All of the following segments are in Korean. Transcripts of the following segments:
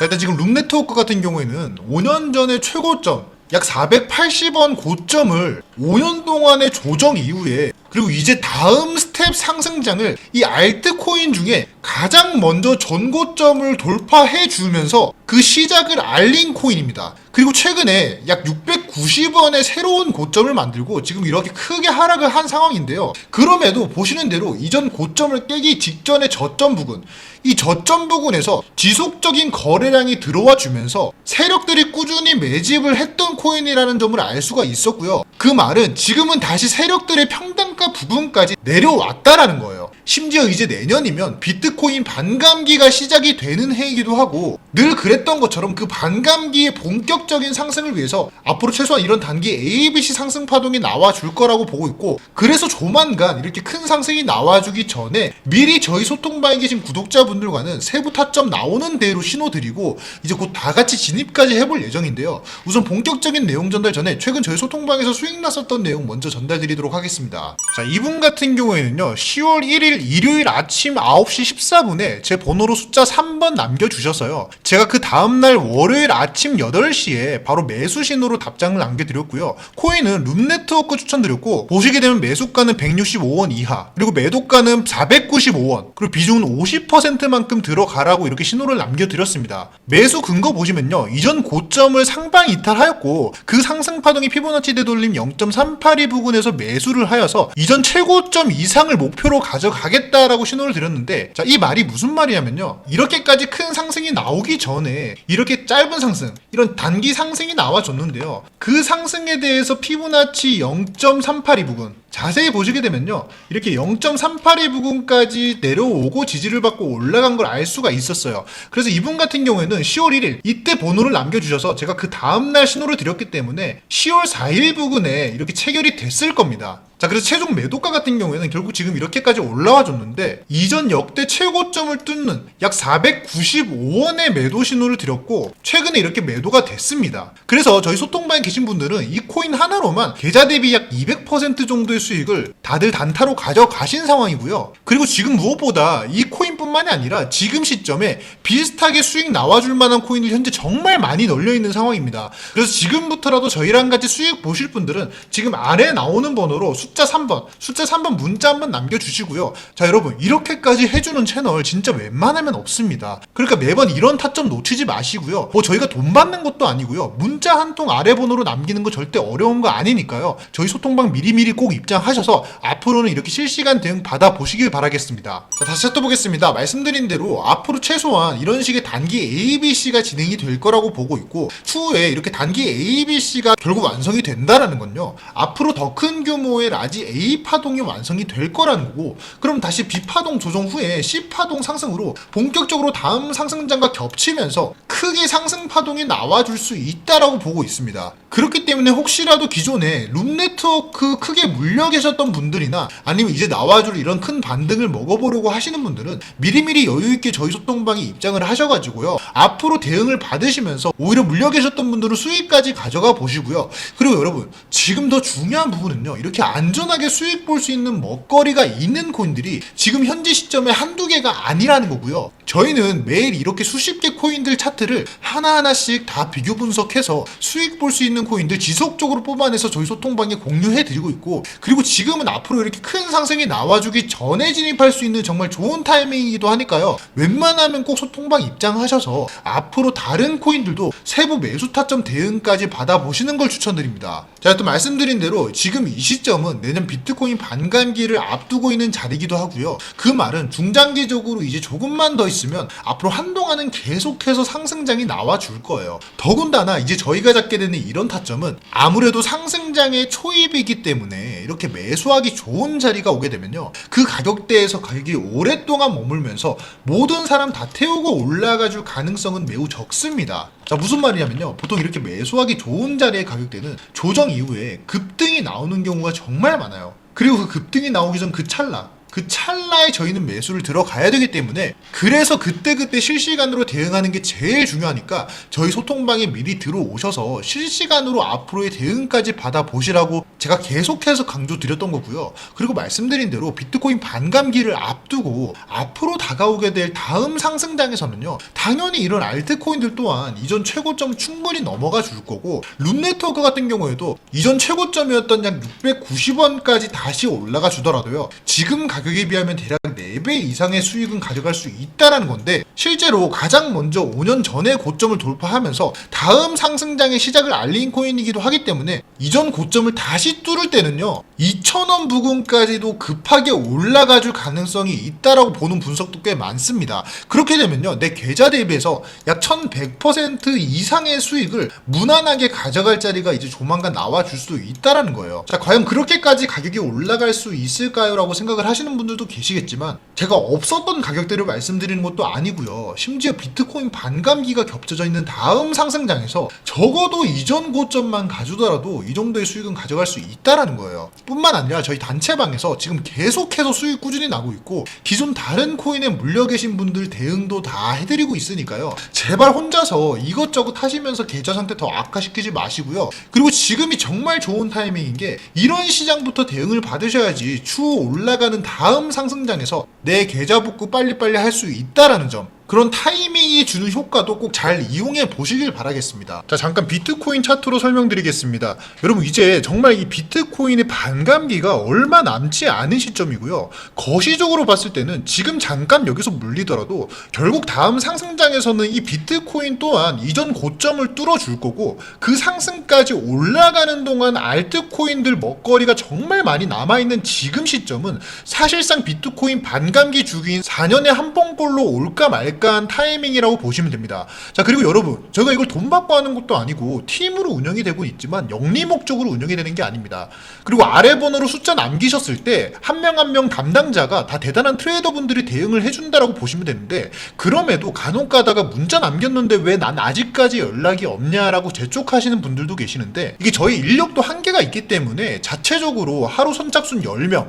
자 일단 지금 룸네트워크 같은 경우에는 5년 전의 최고점 약 480원 고점을 5년 동안의 조정 이후에 그리고 이제 다음 스텝 상승장을 이 알트코인 중에 가장 먼저 전고점을 돌파해 주면서 그 시작을 알린 코인입니다. 그리고 최근에 약 690원의 새로운 고점을 만들고 지금 이렇게 크게 하락을 한 상황인데요. 그럼에도 보시는 대로 이전 고점을 깨기 직전의 저점 부근, 이 저점 부근에서 지속적인 거래량이 들어와 주면서 세력들이 꾸준히 매집을 했던 코인이라는 점을 알 수가 있었고요. 그 말은 지금은 다시 세력들의 평단가 부분까지 내려왔다라는 거예요. 심지어 이제 내년이면 비트코인 반감기가 시작이 되는 해이기도 하고 늘 그랬던 것처럼 그 반감기의 본격적인 상승을 위해서 앞으로 최소한 이런 단기 ABC 상승 파동이 나와줄 거라고 보고 있고 그래서 조만간 이렇게 큰 상승이 나와주기 전에 미리 저희 소통방에 계신 구독자분들과는 세부 타점 나오는 대로 신호 드리고 이제 곧 다 같이 진입까지 해볼 예정인데요. 우선 본격적인 내용 전달 전에 최근 저희 소통방에서 수익 났었던 내용 먼저 전달 드리도록 하겠습니다. 자, 이분 같은 경우에는요, 10월 1일 일요일 아침 9시 14분에 제 번호로 숫자 3번 남겨주셔서요. 제가 그 다음날 월요일 아침 8시에 바로 매수 신호로 답장을 남겨드렸고요. 코인은 룸네트워크 추천드렸고, 보시게 되면 매수가는 165원 이하, 그리고 매도가는 495원, 그리고 비중은 50%만큼 들어가라고 이렇게 신호를 남겨드렸습니다. 매수 근거 보시면요. 이전 고점을 상방 이탈하였고, 그 상승 파동이 피보나치 되돌림 0.382 부근에서 매수를 하여서 이전 최고점 이상을 목표로 가져가겠다라고 신호를 드렸는데, 자, 이 말이 무슨 말이냐면요. 이렇게까지 큰 상승이 나오기 전에 이렇게 짧은 상승, 이런 단기 상승이 나와줬는데요. 그 상승에 대해서 피보나치 0.382 부근, 자세히 보시게 되면요. 이렇게 0.382 부근까지 내려오고 지지를 받고 올라간 걸 알 수가 있었어요. 그래서 이분 같은 경우에는 10월 1일 이때 번호를 남겨주셔서 제가 그 다음날 신호를 드렸기 때문에 10월 4일 부근에 이렇게 체결이 됐을 겁니다. 자, 그래서 최종 매도가 같은 경우에는 결국 지금 이렇게까지 올라와 줬는데 이전 역대 최고점을 뚫는 약 495원의 매도 신호를 드렸고 최근에 이렇게 매도가 됐습니다. 그래서 저희 소통방에 계신 분들은 이 코인 하나로만 계좌 대비 약 200% 정도의 수익을 다들 단타로 가져가신 상황이고요. 그리고 지금 무엇보다 이 코인뿐만이 아니라 지금 시점에 비슷하게 수익 나와줄 만한 코인이 현재 정말 많이 널려 있는 상황입니다. 그래서 지금부터라도 저희랑 같이 수익 보실 분들은 지금 아래 나오는 번호로 숫자 3번, 숫자 3번 문자 한번 남겨주시고요. 자, 여러분, 이렇게까지 해주는 채널 진짜 웬만하면 없습니다. 그러니까 매번 이런 타점 놓치지 마시고요. 뭐 저희가 돈 받는 것도 아니고요. 문자 한 통 아래 번호로 남기는 거 절대 어려운 거 아니니까요. 저희 소통방 미리미리 꼭 입장하셔서 앞으로는 이렇게 실시간 대응 받아보시길 바라겠습니다. 자, 다시 찾아보겠습니다. 말씀드린 대로 앞으로 최소한 이런 식의 단기 ABC가 진행이 될 거라고 보고 있고 추후에 이렇게 단기 ABC가 결국 완성이 된다라는 건요. 앞으로 더 큰 규모의 라지 A 파동이 완성이 될 거라는 거고 그럼 다시 B 파동 조정 후에 C 파동 상승으로 본격적으로 다음 상승장과 겹치면서 크게 상승 파동이 나와줄 수 있다라고 보고 있습니다. 그렇기 때문에 혹시라도 기존에 룸 네트워크 크게 물려 계셨던 분들이나 아니면 이제 나와줄 이런 큰 반등을 먹어보려고 하시는 분들은 미리미리 여유있게 저희 소통방에 입장을 하셔가지고요. 앞으로 대응을 받으시면서 오히려 물려 계셨던 분들은 수익까지 가져가 보시고요. 그리고 여러분, 지금 더 중요한 부분은요. 이렇게 안전하게 수익 볼 수 있는 먹거리가 있는 코인들이 지금 현재 시점에 한두 개가 아니라는 거고요. 저희는 매일 이렇게 수십 개 코인들 차트를 하나하나씩 다 비교 분석해서 수익 볼 수 있는 코인들 지속적으로 뽑아내서 저희 소통방에 공유해 드리고 있고 그리고 지금은 앞으로 이렇게 큰 상승이 나와주기 전에 진입할 수 있는 정말 좋은 타이밍이기도 하니까요. 웬만하면 꼭 소통방 입장하셔서 앞으로 다른 코인들도 세부 매수 타점 대응까지 받아보시는 걸 추천드립니다. 제가 또 말씀드린 대로 지금 이 시점은 내년 비트코인 반감기를 앞두고 있는 자리이기도 하고요. 그 말은 중장기적으로 이제 조금만 더 있으면 앞으로 한동안은 계속해서 상승장이 나와 줄 거예요. 더군다나 이제 저희가 잡게 되는 이런 타점은 아무래도 상승장의 초입이기 때문에 이렇게 매수하기 좋은 자리가 오게 되면요. 그 가격대에서 가격이 오랫동안 머물면서 모든 사람 다 태우고 올라가 줄 가능성은 매우 적습니다. 자, 무슨 말이냐면요. 보통 이렇게 매수하기 좋은 자리의 가격대는 조정 이후에 급등이 나오는 경우가 정말 많아요. 그리고 그 급등이 나오기 전 그 찰나, 그 찰나에 저희는 매수를 들어가야 되기 때문에 그래서 그때 그때 실시간으로 대응하는 게 제일 중요하니까 저희 소통방에 미리 들어오셔서 실시간으로 앞으로의 대응까지 받아보시라고 제가 계속해서 강조드렸던 거고요. 그리고 말씀드린 대로 비트코인 반감기를 앞두고 앞으로 다가오게 될 다음 상승장에서는요. 당연히 이런 알트코인들 또한 이전 최고점 충분히 넘어가 줄 거고 룬네트워크 같은 경우에도 이전 최고점이었던 약 690원까지 다시 올라가 주더라도요. 지금 가격에 비하면 대략 4배 이상의 수익은 가져갈 수 있다라는 건데 실제로 가장 먼저 5년 전에 고점을 돌파하면서 다음 상승장의 시작을 알린 코인이기도 하기 때문에 이전 고점을 다시 뚫을 때는요 2,000원 부근까지도 급하게 올라가 줄 가능성이 있다라고 보는 분석도 꽤 많습니다. 그렇게 되면요 내 계좌 대비해서 약 1,100% 이상의 수익을 무난하게 가져갈 자리가 이제 조만간 나와 줄수 있다라는 거예요. 자 과연 그렇게까지 가격이 올라갈 수 있을까요?라고 생각을 하시는 분들도 계시겠지만 제가 없었던 가격대를 말씀드리는 것도 아니고요. 심지어 비트코인 반감기가 겹쳐져 있는 다음 상승장에서 적어도 이전 고점만 가져더라도 이 정도의 수익은 가져갈 수 있다라는 거예요. 뿐만 아니라 저희 단체방에서 지금 계속해서 수익 꾸준히 나고 있고 기존 다른 코인에 물려 계신 분들 대응도 다 해드리고 있으니까요. 제발 혼자서 이것저것 하시면서 계좌 상태 더 악화시키지 마시고요. 그리고 지금이 정말 좋은 타이밍인 게 이런 시장부터 대응을 받으셔야지 추후 올라가는 다음 상승장에서 내 계좌 복구 빨리빨리 할 수 있다라는 점. 그런 타이밍이 주는 효과도 꼭 잘 이용해 보시길 바라겠습니다. 자, 잠깐 비트코인 차트로 설명드리겠습니다. 여러분, 이제 정말 이 비트코인의 반감기가 얼마 남지 않은 시점이고요. 거시적으로 봤을 때는 지금 잠깐 여기서 물리더라도 결국 다음 상승장에서는 이 비트코인 또한 이전 고점을 뚫어줄 거고 그 상승까지 올라가는 동안 알트코인들 먹거리가 정말 많이 남아있는 지금 시점은 사실상 비트코인 반감기 주기인 4년에 한 번꼴로 올까 말까 한 타이밍이라고 보시면 됩니다. 자, 그리고 여러분, 제가 이걸 돈 받고 하는 것도 아니고 팀으로 운영이 되고 있지만 영리 목적으로 운영이 되는 게 아닙니다. 그리고 아래 번호로 숫자 남기셨을 때 한 명 한 명 담당자가 다 대단한 트레이더 분들이 대응을 해준다라고 보시면 되는데 그럼에도 간혹 가다가 문자 남겼는데 왜 난 아직까지 연락이 없냐라고 재촉하시는 분들도 계시는데 이게 저희 인력도 한계가 있기 때문에 자체적으로 하루 선착순 10명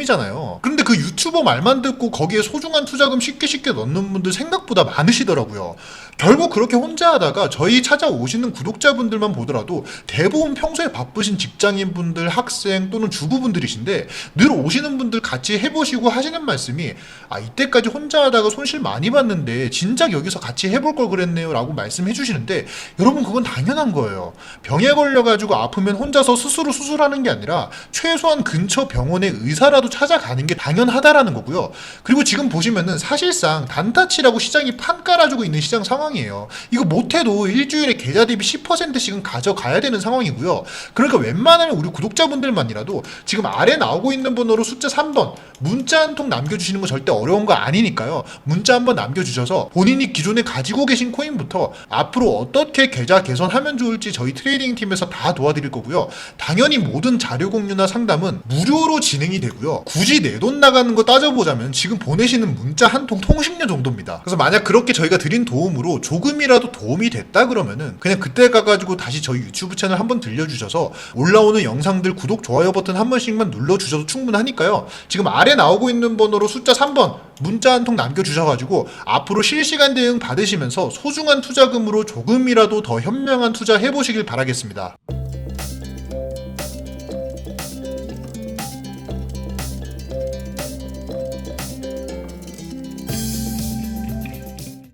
셈이잖아요. 그런데 그 유튜버 말만 듣고 거기에 소중한 투자금 쉽게 쉽게 넣는 분들 생각보다 많으시더라고요. 결국 그렇게 혼자 하다가 저희 찾아오시는 구독자분들만 보더라도 대부분 평소에 바쁘신 직장인분들, 학생 또는 주부분들이신데 늘 오시는 분들 같이 해보시고 하시는 말씀이 아 이때까지 혼자 하다가 손실 많이 봤는데 진작 여기서 같이 해볼 걸 그랬네요 라고 말씀해 주시는데 여러분 그건 당연한 거예요. 병에 걸려가지고 아프면 혼자서 스스로 수술하는 게 아니라 최소한 근처 병원의 의사라도 찾아가는 게 당연하다라는 거고요. 그리고 지금 보시면은 사실상 단타치라고 시장이 판 깔아주고 있는 시장 상황 이에요. 이거 못해도 일주일에 계좌 대비 10%씩은 가져가야 되는 상황이고요. 그러니까 웬만하면 우리 구독자분들만이라도 지금 아래 나오고 있는 번호로 숫자 3번 문자 한 통 남겨주시는 거 절대 어려운 거 아니니까요. 문자 한번 남겨주셔서 본인이 기존에 가지고 계신 코인부터 앞으로 어떻게 계좌 개선하면 좋을지 저희 트레이딩 팀에서 다 도와드릴 거고요. 당연히 모든 자료 공유나 상담은 무료로 진행이 되고요. 굳이 내 돈 나가는 거 따져보자면 지금 보내시는 문자 한 통 통신료 정도입니다. 그래서 만약 그렇게 저희가 드린 도움으로 조금이라도 도움이 됐다 그러면은 그냥 그때 가가지고 다시 저희 유튜브 채널 한번 들려주셔서 올라오는 영상들 구독, 좋아요 버튼 한 번씩만 눌러주셔도 충분하니까요. 지금 아래 나오고 있는 번호로 숫자 3번 문자 한 통 남겨주셔가지고 앞으로 실시간 대응 받으시면서 소중한 투자금으로 조금이라도 더 현명한 투자 해보시길 바라겠습니다.